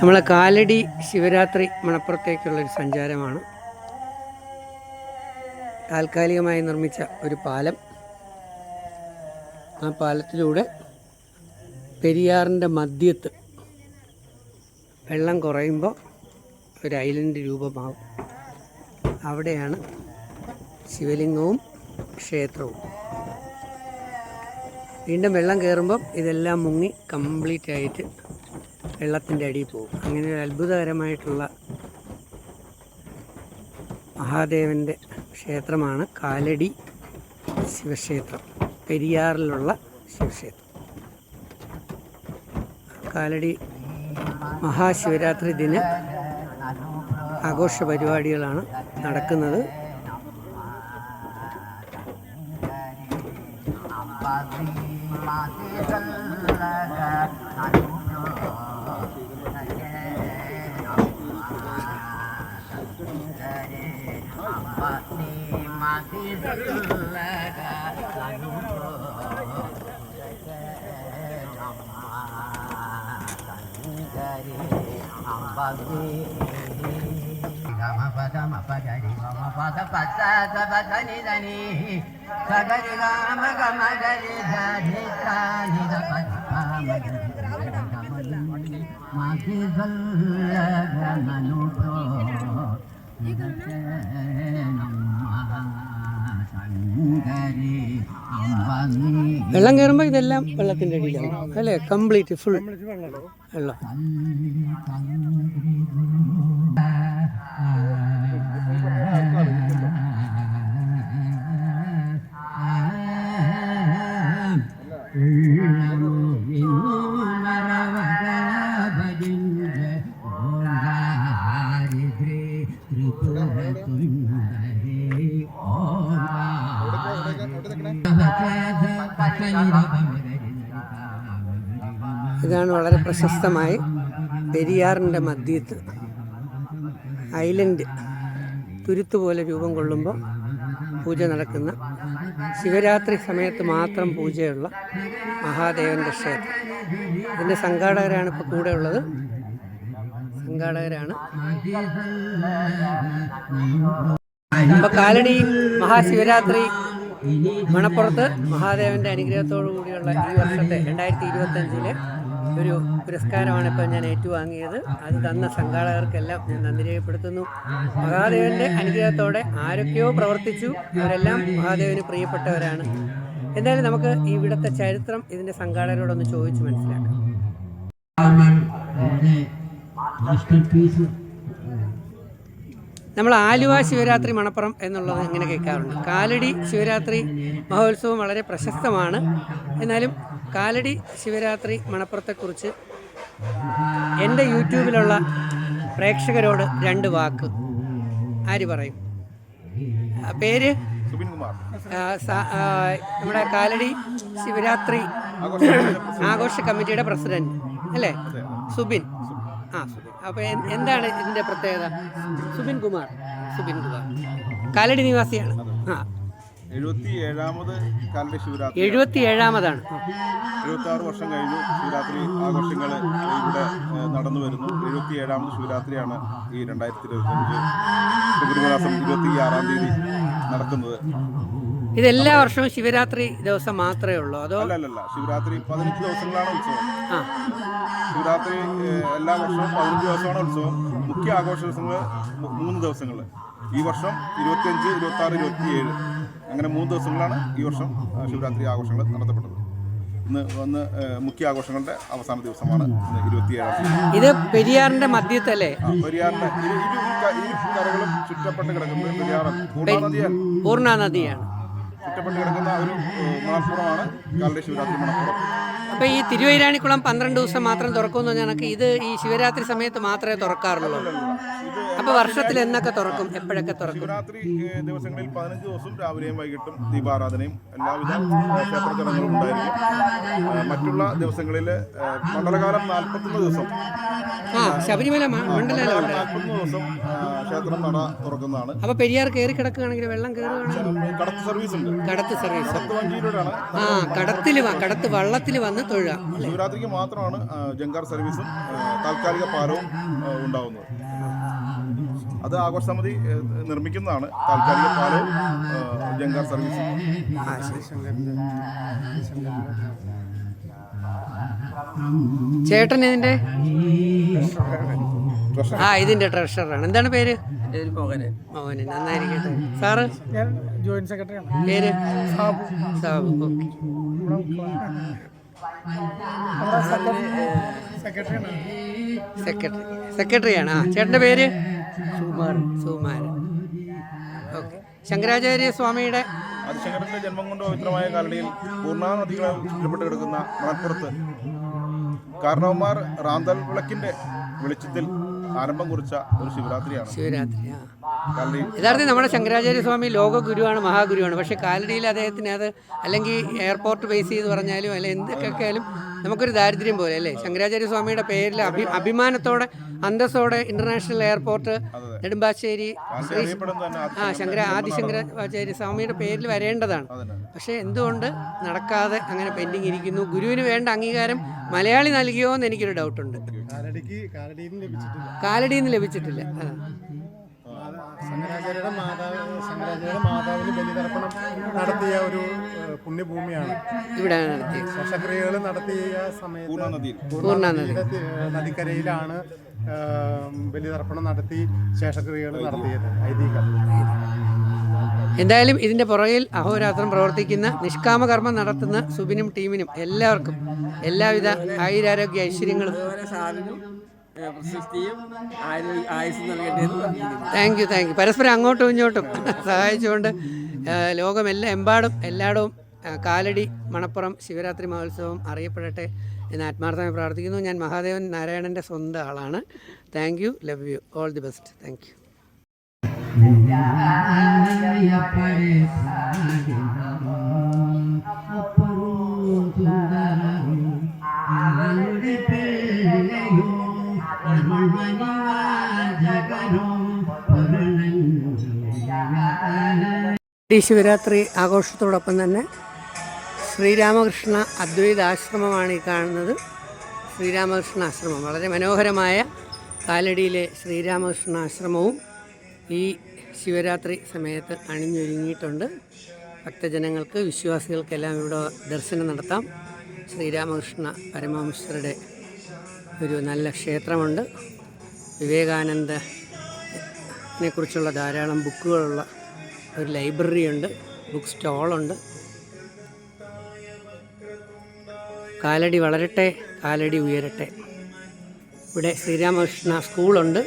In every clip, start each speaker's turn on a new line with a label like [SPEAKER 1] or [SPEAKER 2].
[SPEAKER 1] നമ്മളെ കാലടി ശിവരാത്രി മണപ്പുറത്തേക്കുള്ളൊരു സഞ്ചാരമാണ്. താൽക്കാലികമായി നിർമ്മിച്ച ഒരു പാലം. ആ പാലത്തിലൂടെ പെരിയാറിന്റെ മധ്യത്ത് വെള്ളം കുറയുമ്പോൾ ഒരു ഐലൻഡ് രൂപമാവും. അവിടെയാണ് ശിവലിംഗവും ക്ഷേത്രവും. വീണ്ടും വെള്ളം കയറുമ്പം ഇതെല്ലാം മുങ്ങി കംപ്ലീറ്റ് ആയിട്ട് വെള്ളത്തിന്റെ അടിയിൽ പോകും. അങ്ങനെ ഒരു അത്ഭുതകരമായിട്ടുള്ള മഹാദേവന്റെ ക്ഷേത്രമാണ് കാലടി ശിവക്ഷേത്രം. പെരിയാറിലുള്ള ശിവക്ഷേത്രം. കാലടി മഹാശിവരാത്രി ദിന ആഘോഷ പരിപാടികളാണ് നടക്കുന്നത്.
[SPEAKER 2] నీ మతి చల్లగా అనుకో గమ పద మపగరి గమ పద పద సబ ధని ధని సగరి మాకి గల్ల గమను ప్రో
[SPEAKER 1] വെള്ളം കയറുമ്പോൾ ഇതെല്ലാം വെള്ളത്തിന്റെ അടിയിലാണ്. അല്ലേ? കംപ്ലീറ്റ് ഫുൾ വെള്ളം. ഇതാണ് വളരെ പ്രശസ്തമായി പെരിയാറിന്റെ മധ്യത്ത് ഐലൻഡ് തുരുത്ത് പോലെ രൂപം കൊള്ളുമ്പോൾ പൂജ നടക്കുന്ന ശിവരാത്രി സമയത്ത് മാത്രം പൂജയുള്ള മഹാദേവന്റെ ക്ഷേത്രം. ഇതിന്റെ സംഘാടകരാണ് ഇപ്പോൾ കൂടെ ഉള്ളത്. സംഘാടകരാണ്. ഇപ്പോൾ കാലടി മഹാശിവരാത്രി മണപ്പുറത്ത് മഹാദേവന്റെ അനുഗ്രഹത്തോടു കൂടിയുള്ള ഈ വർഷത്തെ രണ്ടായിരത്തി ഇരുപത്തഞ്ചിലെ ഒരു പുരസ്കാരമാണ് ഇപ്പോൾ ഞാൻ ഏറ്റുവാങ്ങിയത്. അത് തന്ന സംഘാടകർക്കെല്ലാം ഞാൻ നന്ദി രേഖപ്പെടുത്തുന്നു. മഹാദേവന്റെ അനുഗ്രഹത്തോടെ ആരൊക്കെയോ പ്രവർത്തിച്ചു. അവരെല്ലാം മഹാദേവന് പ്രിയപ്പെട്ടവരാണ്. എന്തായാലും നമുക്ക് ഇവിടുത്തെ ചരിത്രം ഇതിന്റെ സംഘാടകരോടൊന്ന് ചോദിച്ചു മനസ്സിലാക്കാം. നമ്മൾ ആലുവ ശിവരാത്രി മണപ്പുറം എന്നുള്ളത് ഇങ്ങനെ കേൾക്കാറുണ്ട്. കാലടി ശിവരാത്രി മഹോത്സവം വളരെ പ്രശസ്തമാണ്. എന്നാലും കാലടി ശിവരാത്രി മണപ്പുറത്തെക്കുറിച്ച് എന്റെ യൂട്യൂബിലുള്ള പ്രേക്ഷകരോട് രണ്ട് വാക്ക്. ആര് പറയും? പേര്? നമ്മുടെ കാലടി ശിവരാത്രി ആഘോഷ കമ്മിറ്റിയുടെ പ്രസിഡന്റ് അല്ലേ? സുബിൻ. ആ സുബിൻ. അപ്പോൾ എന്താണ് ഇതിന്റെ പ്രത്യേകത? സുബിൻ കുമാർ. സുബിൻ കുമാർ. കാലടി നിവാസിയാണ്. ആ.
[SPEAKER 3] എഴുപത്തി
[SPEAKER 1] ഏഴാമതാണ്
[SPEAKER 3] എഴുപത്തി ആറ് വർഷം കഴിഞ്ഞു ശിവരാത്രി ആഘോഷങ്ങൾ ഇവിടെ നടന്നു വരുന്നു. എഴുപത്തി ഏഴാമത് ശിവരാത്രിയാണ് ഈ രണ്ടായിരത്തി ഇരുപത്തി അഞ്ച് ഫെബ്രുവരി മാസം ഇരുപത്തി ആറാം തീയതി നടക്കുന്നത്.
[SPEAKER 1] ഇതെല്ലാ വർഷവും ശിവരാത്രി ദിവസം മാത്രമേ ഉള്ളൂ അതോ?
[SPEAKER 3] അല്ല അല്ലല്ല ശിവരാത്രി പതിനഞ്ച് ദിവസങ്ങളാണ് ഉത്സവം.
[SPEAKER 1] ആ
[SPEAKER 3] എല്ലാ വർഷവും പതിനഞ്ച് ദിവസമാണ് ഉത്സവം. മുഖ്യ ആഘോഷ ദിവസങ്ങൾ മൂന്ന് ദിവസങ്ങൾ ഈ വർഷം ഇരുപത്തിയഞ്ച് ഇരുപത്തി ആറ് ഇരുപത്തിയേഴ്. അങ്ങനെ മൂന്ന് ദിവസങ്ങളാണ് ഈ വർഷം ശിവരാത്രി ആഘോഷങ്ങൾ നടത്തപ്പെട്ടത് ഇന്ന് വന്ന് മുഖ്യ ആഘോഷങ്ങളുടെ അവസാന ദിവസമാണ് ഇന്ന് ഇരുപത്തിയേഴാം തീയതി.
[SPEAKER 1] ഇത് പെരിയാറിന്റെ മധ്യത്തല്ലേ?
[SPEAKER 3] പെരിയാറിന്റെ ഈ കരകളും ചുറ്റപ്പെട്ട് കിടക്കുന്നത് പെരിയാറ്
[SPEAKER 1] പൂർണ നദിയാണ്
[SPEAKER 3] ചുറ്റപ്പെട്ട് കിടക്കുന്ന ഒരു മണപ്പുറമാണ് കാലടി ശിവരാത്രി മണപ്പുറം.
[SPEAKER 1] അപ്പൊ ഈ തിരുവൈരാണിക്കുളം പന്ത്രണ്ട് ദിവസം മാത്രം തുറക്കുമെന്ന് പറഞ്ഞാൽ ഇത് ഈ ശിവരാത്രി സമയത്ത് മാത്രമേ തുറക്കാറുള്ളൂ.
[SPEAKER 3] അപ്പോൾ
[SPEAKER 1] അപ്പൊ വർഷത്തിൽ എന്നൊക്കെ തുറക്കും എപ്പോഴൊക്കെ തുറക്കും?
[SPEAKER 3] ശിവരാത്രി ദിവസങ്ങളിൽ പതിനഞ്ച് ദിവസം രാവിലെയും വൈകിട്ടും ദീപാരാധനയും എല്ലാവിധ ക്ഷേത്ര ചടങ്ങുകളും ഉണ്ടായിരിക്കും. മറ്റുള്ള ദിവസങ്ങളിൽ മണ്ഡലകാലം നാൽപ്പത്തൊന്ന് ദിവസം.
[SPEAKER 1] ആ ശബരിമല മണ്ഡലകാലം
[SPEAKER 3] നാൽപ്പത്തൊന്ന് ദിവസം ക്ഷേത്രം നട തുറക്കുന്നതാണ്.
[SPEAKER 1] അപ്പൊ പെരിയാർ കയറി കിടക്കുകയാണെങ്കിൽ വെള്ളം കയറുകയാണെങ്കിൽ
[SPEAKER 3] കടത്ത് സർവീസ് ഉണ്ട്.
[SPEAKER 1] കടത്ത് സർവീസ്
[SPEAKER 3] പത്ത് വഞ്ചിയിലൂടെയാണ്
[SPEAKER 1] ആ കടത്തിൽ കടത്ത് വള്ളത്തിൽ വന്ന് തൊഴുക
[SPEAKER 3] ശിവരാത്രിക്ക് മാത്രമാണ് ജങ്കാർ സർവീസും താൽക്കാലിക പാലവും ഉണ്ടാവുന്നത്. അത് ആഘോഷ സമിതി നിർമ്മിക്കുന്നതാണ്. താൽക്കാലിക പാലവും ജങ്കാർ സർവീസും
[SPEAKER 1] ചേട്ടൻ
[SPEAKER 3] ട്രഷർ
[SPEAKER 1] ആ ഇതിന്റെ ട്രഷറാണ് എന്താണ് പേര്? മോഹനൻ നന്നായിരിക്കട്ടെ. സാറ്?
[SPEAKER 4] ജോയിന്റ് സെക്രട്ടറിയാണ്.
[SPEAKER 1] പേര്? സാബു. സെക്രട്ടറി സെക്രട്ടറിയാണ്. ആ ചേട്ടന്റെ പേര്? സുമാരൻ സുമാരൻ ഓക്കെ. ശങ്കരാചാര്യ സ്വാമിയുടെ
[SPEAKER 3] ആദിശങ്കരന്റെ ജന്മം കൊണ്ട് പവിത്രമായ കാലടിയിൽ പൂർണാനദികളെ ചുറ്റപ്പെട്ട് കിടക്കുന്ന മണപ്പുറത്ത് കാരണവന്മാർ റാന്തൽ വിളക്കിന്റെ വെളിച്ചത്തിൽ ആരംഭം കുറിച്ച ഒരു ശിവരാത്രിയാണ്.
[SPEAKER 1] ശിവരാത്രി യഥാർത്ഥത്തിൽ നമ്മുടെ ശങ്കരാചാര്യ സ്വാമി ലോക ഗുരുവാണ് മഹാഗുരുവാണ്. പക്ഷേ കാലടിയിൽ അദ്ദേഹത്തിന് അത് അല്ലെങ്കിൽ എയർപോർട്ട് ബേസ് ചെയ്ത് പറഞ്ഞാലും അല്ലെ എന്തൊക്കെ ആയാലും നമുക്കൊരു ദാരിദ്ര്യം പോലെ അല്ലേ? ശങ്കരാചാര്യ സ്വാമിയുടെ പേരിൽ അഭി അഭിമാനത്തോടെ അന്തസ്സോടെ ഇന്റർനാഷണൽ എയർപോർട്ട് നെടുമ്പാശ്ശേരി ആ ശങ്കര ആദിശങ്കരാചാര്യ സ്വാമിയുടെ പേരിൽ വരേണ്ടതാണ്. പക്ഷെ എന്തുകൊണ്ട് നടക്കാതെ അങ്ങനെ പെൻഡിങ് ഇരിക്കുന്നു? ഗുരുവിന് വേണ്ട അംഗീകാരം മലയാളി നൽകിയോ എന്ന് എനിക്കൊരു ഡൗട്ടുണ്ട്.
[SPEAKER 4] കാലടിക്ക് കാലടിയിൽ നിന്ന് ലഭിച്ചിട്ടില്ല. ശങ്കരാചാര്യയുടെ മാതാവ് ശങ്കരാചാര്യരുടെ മാതാവിന് ബലിതർപ്പണം നടത്തിയ ഒരു പുണ്യഭൂമിയാണ്.
[SPEAKER 1] ഇവിടെ
[SPEAKER 4] ശസ്ത്രക്രിയകൾ നടത്തിയ സമയത്ത് നദിക്കരയിലാണ് ബലിതർപ്പണം നടത്തി ശേഷക്രിയകൾ നടത്തിയത്. ഐതിഹ്യം.
[SPEAKER 1] എന്തായാലും ഇതിന്റെ പുറകിൽ അഹോരാത്രം പ്രവർത്തിക്കുന്ന നിഷ്കാമകർമ്മം നടത്തുന്ന സുബിനും ടീമിനും എല്ലാവർക്കും എല്ലാവിധ ആയുരാരോഗ്യ ഐശ്വര്യങ്ങളും.
[SPEAKER 5] പ്രശസ്തിയും ആയുസ് നൽകട്ടെ
[SPEAKER 1] താങ്ക് യു താങ്ക് യു പരസ്പരം അങ്ങോട്ടും ഇങ്ങോട്ടും സഹായിച്ചുകൊണ്ട് ലോകമെല്ലാം എമ്പാടും എല്ലായിടവും കാലടി മണപ്പുറം ശിവരാത്രി മഹോത്സവം അറിയപ്പെടട്ടെ എന്ന് ആത്മാർത്ഥമായി പ്രാർത്ഥിക്കുന്നു. ഞാൻ മഹാദേവൻ നാരായണന്റെ സ്വന്തം ആളാണ്. Thank you love you all the best thank you ഈ ശിവരാത്രി ആഘോഷത്തോടൊപ്പം തന്നെ ശ്രീരാമകൃഷ്ണ അദ്വൈത ആശ്രമമാണ് ഈ കാണുന്നത്. ശ്രീരാമകൃഷ്ണ ആശ്രമം. വളരെ മനോഹരമായ കാലടിയിലെ ശ്രീരാമകൃഷ്ണ ആശ്രമവും ഈ ശിവരാത്രി സമയത്ത് അണിഞ്ഞൊരുങ്ങിയിട്ടുണ്ട്. ഭക്തജനങ്ങൾക്ക് വിശ്വാസികൾക്കെല്ലാം ഇവിടെ ദർശനം നടത്താം. ശ്രീരാമകൃഷ്ണ പരമഹംസരുടെ ഒരു നല്ല ക്ഷേത്രമുണ്ട്. വിവേകാനന്ദനെക്കുറിച്ചുള്ള ധാരാളം ബുക്കുകളുള്ള ഒരു ലൈബ്രറി ഉണ്ട് ബുക്ക് സ്റ്റോളുണ്ട് കാലടി വളരട്ടെ കാലടി ഉയരട്ടെ. ഇവിടെ ശ്രീരാമകൃഷ്ണ സ്കൂളുണ്ട്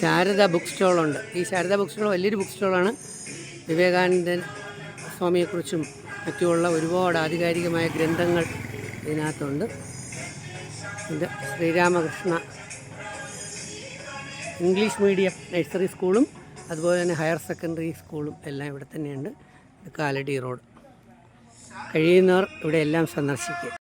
[SPEAKER 1] ശാരദ ബുക്ക് സ്റ്റോളുണ്ട് ഈ ശാരദ ബുക്ക് സ്റ്റോൾ വലിയൊരു ബുക്ക് സ്റ്റോളാണ് വിവേകാനന്ദൻ സ്വാമിയെക്കുറിച്ചും മറ്റുമുള്ള ഒരുപാട് ആധികാരികമായ ഗ്രന്ഥങ്ങൾ ഇതിനകത്തുണ്ട്. ഇത് ശ്രീരാമകൃഷ്ണ ഇംഗ്ലീഷ് മീഡിയം നഴ്സറി സ്കൂളും അതുപോലെ തന്നെ ഹയർ സെക്കൻഡറി സ്കൂളും എല്ലാം ഇവിടെ തന്നെയുണ്ട്. കാലടി റോഡ്. കഴിയുന്നവർ ഇവിടെ എല്ലാം സന്ദർശിക്കുക.